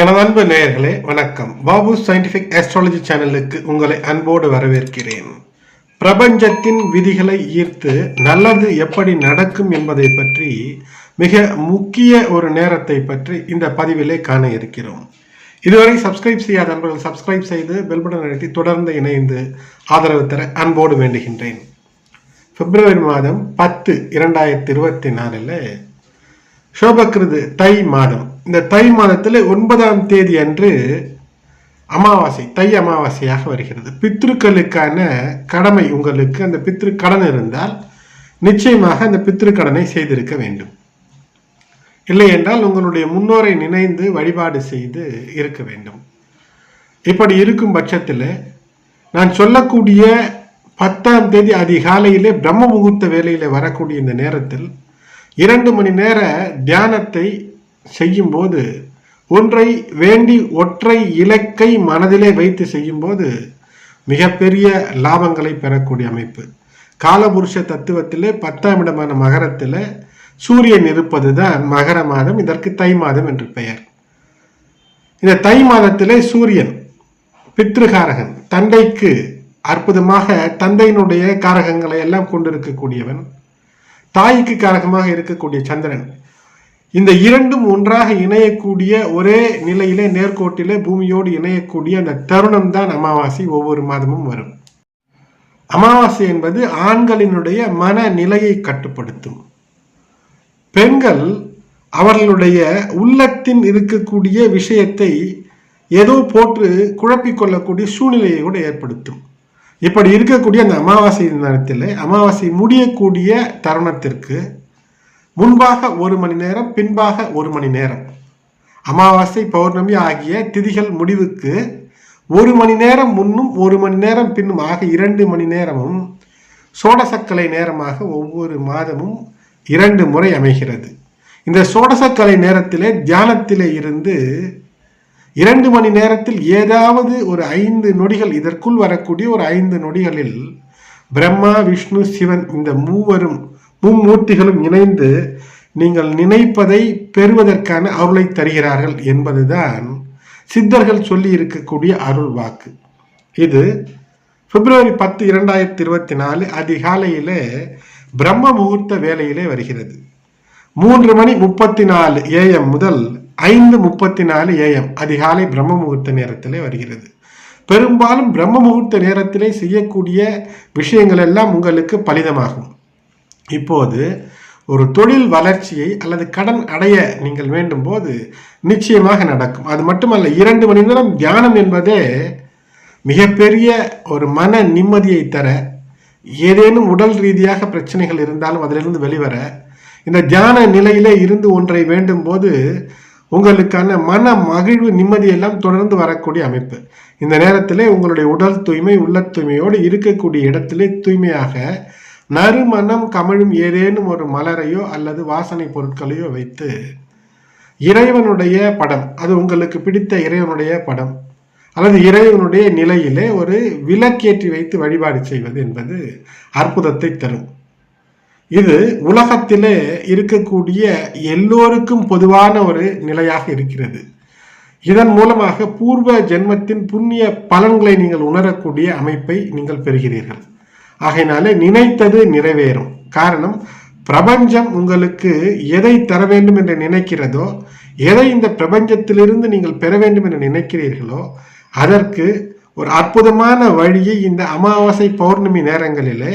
எனது அன்பு நேயர்களே வணக்கம். பாபு சயின்டிஃபிக் ஆஸ்ட்ராலஜி சேனலுக்கு உங்களை அன்போடு வரவேற்கிறேன். பிரபஞ்சத்தின் விதிகளை ஈர்த்து நல்லது எப்படி நடக்கும் என்பதை பற்றி மிக முக்கிய ஒரு நேரத்தை பற்றி இந்த பதிவிலே காண இருக்கிறோம். இதுவரை சப்ஸ்கிரைப் செய்யாத நண்பர்கள் சப்ஸ்கிரைப் செய்து பெல் பட்டன் அழுத்தி தொடர்ந்து இணைந்து ஆதரவு தர அன்போடு வேண்டுகின்றேன். பிப்ரவரி மாதம் பத்து இரண்டாயிரத்தி இருபத்தி நாலில் சோபக்கிருது தை மாதம் இந்த தை மாதத்தில் ஒன்பதாம் தேதி அன்று அமாவாசை தை அமாவாசையாக வருகிறது. பித்ருக்களுக்கான கடமை உங்களுக்கு அந்த பித்ரு கடன் இருந்தால் நிச்சயமாக அந்த பித்ரு கடனை செய்திருக்க வேண்டும். இல்லை என்றால் உங்களுடைய முன்னோரை நினைந்து வழிபாடு செய்து இருக்க வேண்டும். இப்படி இருக்கும் பட்சத்தில் நான் சொல்லக்கூடிய பத்தாம் தேதி அதிகாலையிலே பிரம்ம முகூர்த்த வேலையில் வரக்கூடிய இந்த நேரத்தில் இரண்டு மணி நேர தியானத்தை செய்யும்போது ஒன்றை வேண்டி ஒற்றை இலக்கை மனதிலே வைத்து செய்யும்போது மிகப்பெரிய லாபங்களை பெறக்கூடிய அமைப்பு. காலபுருஷ தத்துவத்திலே பத்தாம் இடமான மகரத்தில் சூரியன் இருப்பது தான் மகர மாதம் இதற்கு தை மாதம் என்று பெயர். இந்த தை மாதத்திலே சூரியன் பித்ருகாரகன் தந்தைக்கு அற்புதமாக தந்தையினுடைய காரகங்களை எல்லாம் கொண்டிருக்கக்கூடியவன் தாய்க்கு காரகமாக இருக்கக்கூடிய சந்திரன் இந்த இரண்டும் ஒன்றாக இணையக்கூடிய ஒரே நிலையிலே நேர்கோட்டிலே பூமியோடு இணையக்கூடிய அந்த தருணம் தான் அமாவாசை. ஒவ்வொரு மாதமும் வரும். அமாவாசை என்பது ஆண்களினுடைய மனநிலையை கட்டுப்படுத்தும். பெண்கள் அவர்களுடைய உள்ளத்தின் இருக்கக்கூடிய விஷயத்தை ஏதோ போட்டு குழப்பிக்கொள்ளக்கூடிய சூழ்நிலையை கூட ஏற்படுத்தும். இப்படி இருக்கக்கூடிய அந்த அமாவாசை நேரத்தில் அமாவாசை முடியக்கூடிய தருணத்திற்கு முன்பாக ஒரு மணி நேரம் பின்பாக ஒரு மணி நேரம். அமாவாசை பௌர்ணமி ஆகிய திதிகள் முடிவுக்கு ஒரு மணி நேரம் முன்னும் ஒரு மணி நேரம் பின்னும் ஆக இரண்டு மணி நேரமும் சோடசக்கலை நேரமாக ஒவ்வொரு மாதமும் இரண்டு முறை அமைகிறது. இந்த சோடசக்கலை நேரத்திலே தியானத்திலே இருந்து இரண்டு மணி நேரத்தில் ஏதாவது ஒரு ஐந்து நொடிகள் இதற்குள் வரக்கூடிய ஒரு ஐந்து நொடிகளில் பிரம்மா விஷ்ணு சிவன் இந்த மூவரும் மும்மூர்த்திகளும் இணைந்து நீங்கள் நினைப்பதை பெறுவதற்கான அருளை தருகிறார்கள் என்பதுதான் சித்தர்கள் சொல்லி இருக்கக்கூடிய அருள் வாக்கு. இது பிப்ரவரி பத்து இரண்டாயிரத்தி இருபத்தி நாலு அதிகாலையிலே பிரம்ம முகூர்த்த வேலையிலே வருகிறது. மூன்று மணி முப்பத்தி நாலு ஏஎம் முதல் ஐந்து முப்பத்தி நாலு ஏஎம் அதிகாலை பிரம்ம முகூர்த்த நேரத்திலே வருகிறது. பெரும்பாலும் பிரம்ம முகூர்த்த நேரத்திலே செய்யக்கூடிய விஷயங்கள் எல்லாம் உங்களுக்கு பலிதமாகும். இப்போது ஒரு தொழில் வளர்ச்சியை அல்லது கடன் அடைய நீங்கள் வேண்டும் போது நிச்சயமாக நடக்கும். அது மட்டுமல்ல இரண்டு மணி நேரம் தியானம் என்பதே மிகப்பெரிய ஒரு மன நிம்மதியை தர ஏதேனும் உடல் ரீதியாக பிரச்சனைகள் இருந்தாலும் அதிலிருந்து வெளிவர இந்த தியான நிலையிலே இருந்து ஒன்றை வேண்டும் போது உங்களுக்கான மன மகிழ்வு நிம்மதியெல்லாம் தொடர்ந்து வரக்கூடிய அமைப்பு. இந்த நேரத்திலே உங்களுடைய உடல் தூய்மை உள்ள தூய்மையோடு இருக்கக்கூடிய இடத்திலே தூய்மையாக நறுமணம் கமழும் ஏதேனும் ஒரு மலரையோ அல்லது வாசனை பொருட்களையோ வைத்து இறைவனுடைய படம் அது உங்களுக்கு பிடித்த இறைவனுடைய படம் அல்லது இறைவனுடைய நிலையிலே ஒரு விளக்கேற்றி வைத்து வழிபாடு செய்வது என்பது அற்புதத்தை தரும். இது உலகத்திலே இருக்கக்கூடிய எல்லோருக்கும் பொதுவான ஒரு நிலையாக இருக்கிறது. இதன் மூலமாக பூர்வ ஜென்மத்தின் புண்ணிய பலன்களை நீங்கள் உணரக்கூடிய அமைப்பை நீங்கள் பெறுகிறீர்கள். ஆகையினால நினைத்தது நிறைவேறும். காரணம் பிரபஞ்சம் உங்களுக்கு எதை தர வேண்டும் என்று நினைக்கிறதோ எதை இந்த பிரபஞ்சத்திலிருந்து நீங்கள் பெற வேண்டும் என்று நினைக்கிறீர்களோ அதற்கு ஒரு அற்புதமான வழியை இந்த அமாவாசை பௌர்ணமி நேரங்களிலே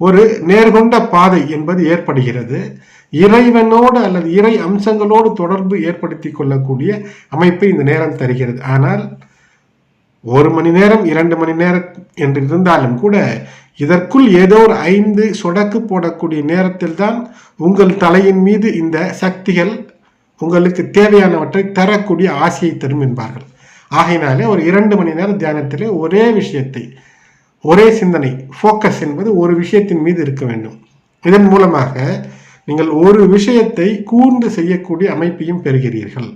ஒரு நேர்கொண்ட பாதை என்பது ஏற்படுகிறது. இறைவனோடு அல்லது இறை அம்சங்களோடு தொடர்பு ஏற்படுத்தி கொள்ளக்கூடிய அமைப்பை இந்த நேரம் தருகிறது. ஆனால் ஒரு மணி நேரம் இரண்டு மணி நேரம் என்று இருந்தாலும் கூட இதற்குள் ஏதோ ஒரு ஐந்து சொடக்கு போடக்கூடிய நேரத்தில் தான் உங்கள் தலையின் மீது இந்த சக்திகள் உங்களுக்கு தேவையானவற்றை தரக்கூடிய ஆசையை தரும் என்பார்கள். ஆகையினாலே ஒரு இரண்டு மணி நேரம் தியானத்திலே ஒரே விஷயத்தை ஒரே சிந்தனை ஃபோக்கஸ் என்பது ஒரு விஷயத்தின் மீது இருக்க வேண்டும். இதன் மூலமாக நீங்கள் ஒரு விஷயத்தை கூர்ந்து செய்யக்கூடிய அமைப்பையும் பெறுகிறீர்கள்.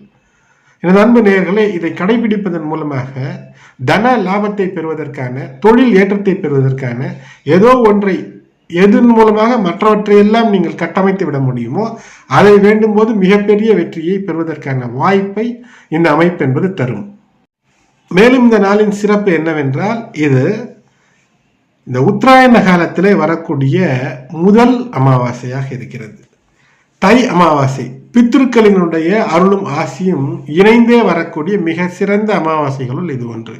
எனது அன்பு நேயர்களே இதை கடைபிடிப்பதன் மூலமாக தன லாபத்தை பெறுவதற்கான தொழில் ஏற்றத்தை பெறுவதற்கான ஏதோ ஒன்றை எதன் மூலமாக மற்றவற்றையெல்லாம் நீங்கள் கட்டமைத்து விட முடியுமோ அதை வேண்டும் போது மிகப்பெரிய வெற்றியை பெறுவதற்கான வாய்ப்பை இந்த அமைப்பு என்பது தரும். மேலும் இந்த நாளின் சிறப்பு என்னவென்றால் இது இந்த உத்தராயண காலத்திலே வரக்கூடிய முதல் அமாவாசையாக இருக்கிறது. தை அமாவாசை. பித்திருக்களினுடைய அருளும் ஆசியும் இணைந்தே வரக்கூடிய மிக சிறந்த அமாவாசைகளுள் இது ஒன்று.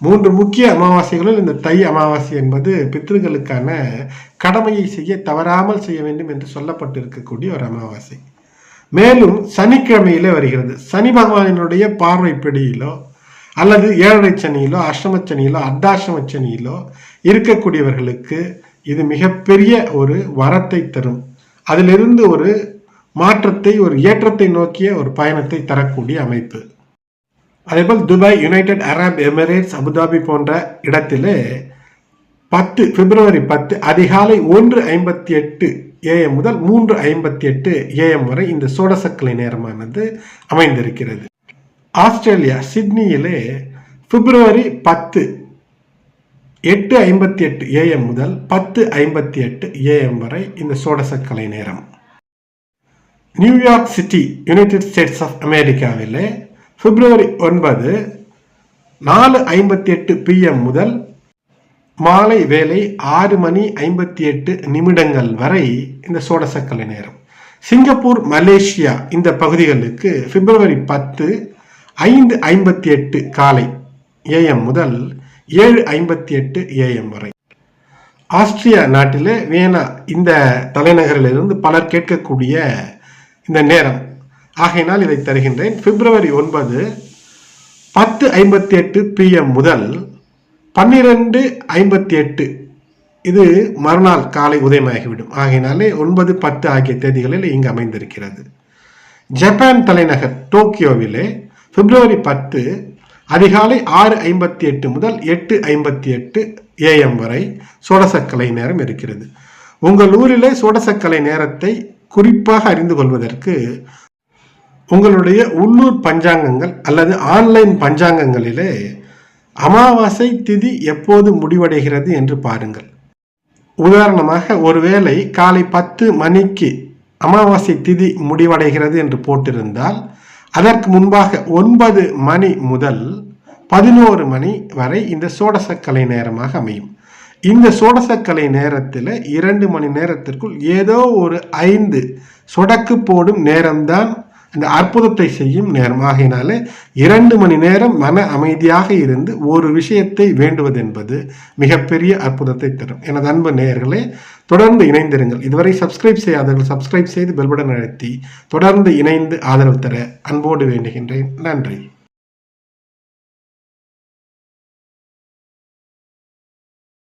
மூன்று முக்கிய அமாவாசைகளுள் இந்த தை அமாவாசை என்பது பித்திருக்களுக்கான கடமையை செய்ய தவறாமல் செய்ய வேண்டும் என்று சொல்லப்பட்டிருக்கக்கூடிய ஒரு அமாவாசை. மேலும் சனிக்கிழமையிலே வருகிறது. சனி பகவானினுடைய பார்வை பிடியிலோ அல்லது ஏழரை சனியிலோ அஷ்டம சனியிலோ சனியிலோ இருக்கக்கூடியவர்களுக்கு இது மிகப்பெரிய ஒரு வரத்தை தரும். அதிலிருந்து ஒரு மாற்றத்தை ஒரு ஏற்றத்தை நோக்கிய ஒரு பயணத்தை தரக்கூடிய அமைப்பு. அதேபோல் Dubai United Arab Emirates Abu Dhabi போன்ற இடத்திலே பத்து பிப்ரவரி பத்து அதிகாலை ஒன்று ஐம்பத்தி எட்டு ஏஎம் முதல் மூன்று ஐம்பத்தி எட்டு ஏஎம் வரை இந்த சோடசக்கலை நேரமானது அமைந்திருக்கிறது. ஆஸ்திரேலியா சிட்னியிலே பிப்ரவரி பத்து எட்டு ஐம்பத்தி எட்டு ஏஎம் முதல் பத்து ஐம்பத்தி எட்டு ஏஎம் வரை இந்த சோடசக்கலை நேரம். New York city United States of அமெரிக்காவில் பிப்ரவரி ஒன்பது நாலு ஐம்பத்தி எட்டு பிஎம் முதல் மாலை வேலை ஆறு மணி ஐம்பத்தி எட்டு நிமிடங்கள் வரை இந்த சோடசக்கலை நேரம். சிங்கப்பூர் மலேசியா இந்த பகுதிகளுக்கு பிப்ரவரி பத்து ஐந்து ஐம்பத்தி எட்டு காலை ஏஎம் முதல் ஏழு ஐம்பத்தி எட்டு ஏஎம் வரை. ஆஸ்திரியா நாட்டிலே வேனா இந்த தலைநகரிலிருந்து பலர் கேட்கக்கூடிய இந்த நேரம். ஆகையினால் இதை தருகின்றேன். பிப்ரவரி ஒன்பது பத்து ஐம்பத்தி எட்டு பிஎம் முதல் பன்னிரெண்டு ஐம்பத்தி எட்டு இது மறுநாள் காலை உதயமாகிவிடும். ஆகையினாலே ஒன்பது பத்து ஆகிய தேதிகளில் இங்கு அமைந்திருக்கிறது. ஜப்பான் தலைநகர் டோக்கியோவிலே பிப்ரவரி பத்து அதிகாலை ஆறு ஐம்பத்தி எட்டு முதல் எட்டு ஐம்பத்தி எட்டு ஏஎம் வரை சோடசக்கலை நேரம் இருக்கிறது. உங்கள் ஊரிலே சோடசக்கலை நேரத்தை குறிப்பாக அறிந்து கொள்வதற்கு உங்களுடைய உள்ளூர் பஞ்சாங்கங்கள் அல்லது ஆன்லைன் பஞ்சாங்கங்களிலே அமாவாசை திதி எப்போது முடிவடைகிறது என்று பாருங்கள். உதாரணமாக ஒருவேளை காலை பத்து மணிக்கு அமாவாசை திதி முடிவடைகிறது என்று போட்டிருந்தால் அதற்கு முன்பாக ஒன்பது மணி முதல் பதினோரு மணி வரை இந்த சோடசக்கலை நேரமாக அமையும். இந்த சோடசக்கலை நேரத்தில் இரண்டு மணி நேரத்திற்குள் ஏதோ ஒரு ஐந்து சொடக்கு போடும் நேரம்தான் இந்த அற்புதத்தை செய்யும் நேரம் ஆகையினாலே இரண்டு மணி நேரம் மன அமைதியாக இருந்து ஒரு விஷயத்தை வேண்டுவது என்பது மிகப்பெரிய அற்புதத்தை தரும். எனது அன்பு நேயர்களே தொடர்ந்து இணைந்திருங்கள். இதுவரை சப்ஸ்கிரைப் செய்யாதவர்கள் சப்ஸ்கிரைப் செய்து பெல்படன் அழுத்தி தொடர்ந்து இணைந்து ஆதரவு தர அன்போடு வேண்டுகின்றேன். நன்றி.